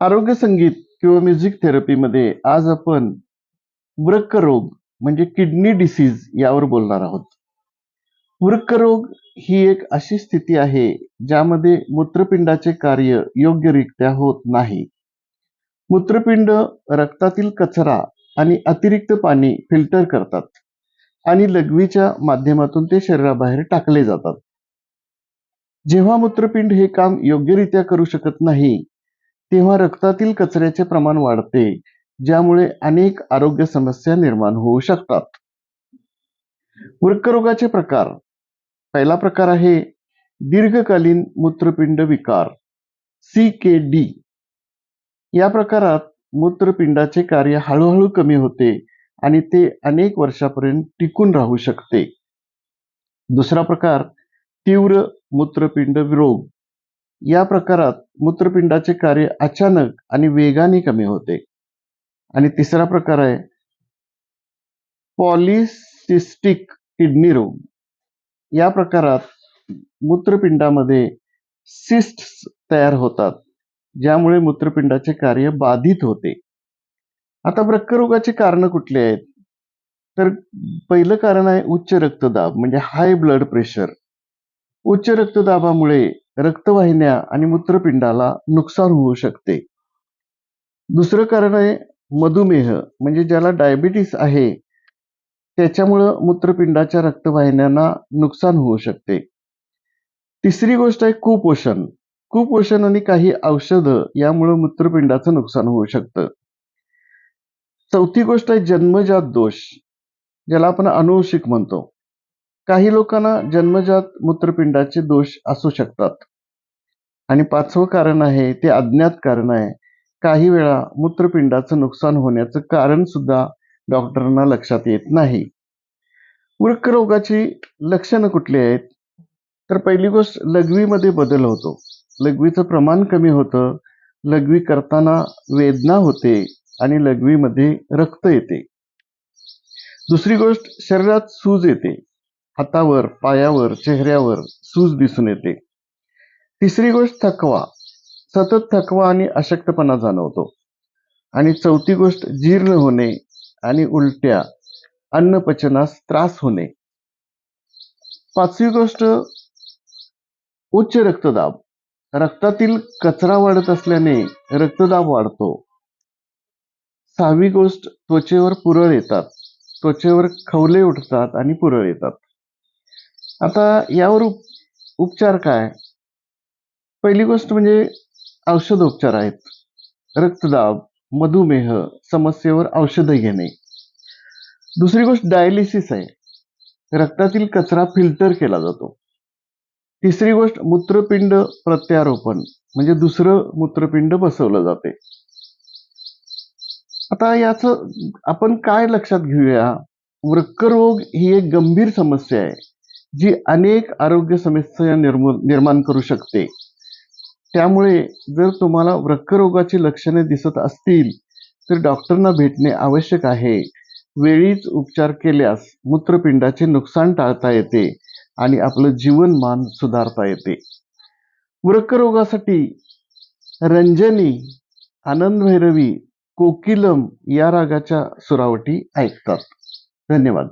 आरोग्य संगीत किंवा म्युझिक थेरपीमध्ये आज आपण वृक्करोग म्हणजे किडनी डिसीज यावर बोलणार आहोत. वृक्करोग ही एक अशी स्थिती आहे ज्यामध्ये मूत्रपिंडाचे कार्य योग्यरित्या होत नाही. मूत्रपिंड रक्तातील कचरा आणि अतिरिक्त पाणी फिल्टर करतात आणि लघवीच्या माध्यमातून ते शरीराबाहेर टाकले जातात. जेव्हा मूत्रपिंड हे काम योग्यरित्या करू शकत नाही तेव्हा रक्तातील कचऱ्याचे प्रमाण वाढते ज्यामुळे अनेक आरोग्य समस्या निर्माण होऊ शकतात. वृक्करोगाचे प्रकार. पहिला प्रकार आहे दीर्घकालीन मूत्रपिंड विकार सी के डी. या प्रकारात मूत्रपिंडाचे कार्य हळूहळू कमी होते आणि ते अनेक वर्षापर्यंत टिकून राहू शकते. दुसरा प्रकार तीव्र मूत्रपिंड रोग या प्रकारात मूत्रपिंडाचे कार्य अचानक आणि वेगाने कमी होते. आणि तिसरा प्रकार आहे पॉलिसिस्टिक किडनी रोग. या प्रकारात मूत्रपिंडामध्ये सिस्ट तयार होतात ज्यामुळे मूत्रपिंडाचे कार्य बाधित होते. आता वृक्करोगाची कारण कुठली आहेत? तर पहिलं कारण आहे उच्च रक्तदाब म्हणजे हाय ब्लड प्रेशर उच्च रक्तदाबामुळे रक्तवाहिन्या आणि मूत्रपिंडाला नुकसान होऊ शकते. दुसरं कारण आहे मधुमेह म्हणजे ज्याला डायबिटीस आहे त्याच्यामुळं मूत्रपिंडाच्या रक्तवाहिन्यांना नुकसान होऊ शकते. तिसरी गोष्ट आहे कुपोषण. कुपोषण आणि काही औषधं यामुळं मूत्रपिंडाचं नुकसान होऊ शकतं. चौथी गोष्ट आहे जन्मजात दोष ज्याला आपण अनुवंशिक म्हणतो. काही लोकांना जन्मजात मूत्रपिंडाचे दोष असू शकतात. आणि पाचवं कारण आहे ते अज्ञात कारण आहे. काही वेळा मूत्रपिंडाचं नुकसान होण्याचं कारण सुद्धा डॉक्टरांना लक्षात येत नाही. वृक्करोगाची लक्षणं कुठली आहेत? तर पहिली गोष्ट लघवीमध्ये बदल होतो. लघवीचं प्रमाण कमी होतं. लघवी करताना वेदना होते आणि लघवीमध्ये रक्त येते. दुसरी गोष्ट शरीरात सूज येते. हातावर पायावर चेहऱ्यावर सूज दिसून येते. तिसरी गोष्ट थकवा. सतत थकवा आणि अशक्तपणा जाणवतो. आणि चौथी गोष्ट जीर्ण होणे आणि उलट्या अन्नपचनास त्रास होणे. पाचवी गोष्ट उच्च रक्तदाब. रक्तातील कचरा वाढत असल्याने रक्तदाब वाढतो. सहावी गोष्ट त्वचेवर पुरळ येतात. त्वचेवर खवले उठतात आणि पुरळ येतात. आता यावर उप उपचार काय? पहिली गोष्ट म्हणजे औषधोपचार आहेत. रक्तदाब मधुमेह समस्येवर औषधं घेणे. दुसरी गोष्ट डायलिसिस आहे. रक्तातील कचरा फिल्टर केला जातो. तिसरी गोष्ट मूत्रपिंड प्रत्यारोपण म्हणजे दुसरं मूत्रपिंड बसवलं जाते. आता याचं आपण काय लक्षात घेऊया? वृक्करोग ही एक गंभीर समस्या आहे. जी अनेक आरोग्य समस्या निर्माण करू शकते. त्यामुळे जर तुम्हाला वृक्करोगाची लक्षणे दिसत असतील तर डॉक्टरना भेटणे आवश्यक आहे. वेळीच उपचार केल्यास मूत्रपिंडाचे नुकसान टाळता येते आणि आपलं जीवनमान सुधारता येते. वृक्करोगासाठी रंजनी आनंद भैरवी कोकिलम या रागाच्या सुरावटी ऐकतात. धन्यवाद.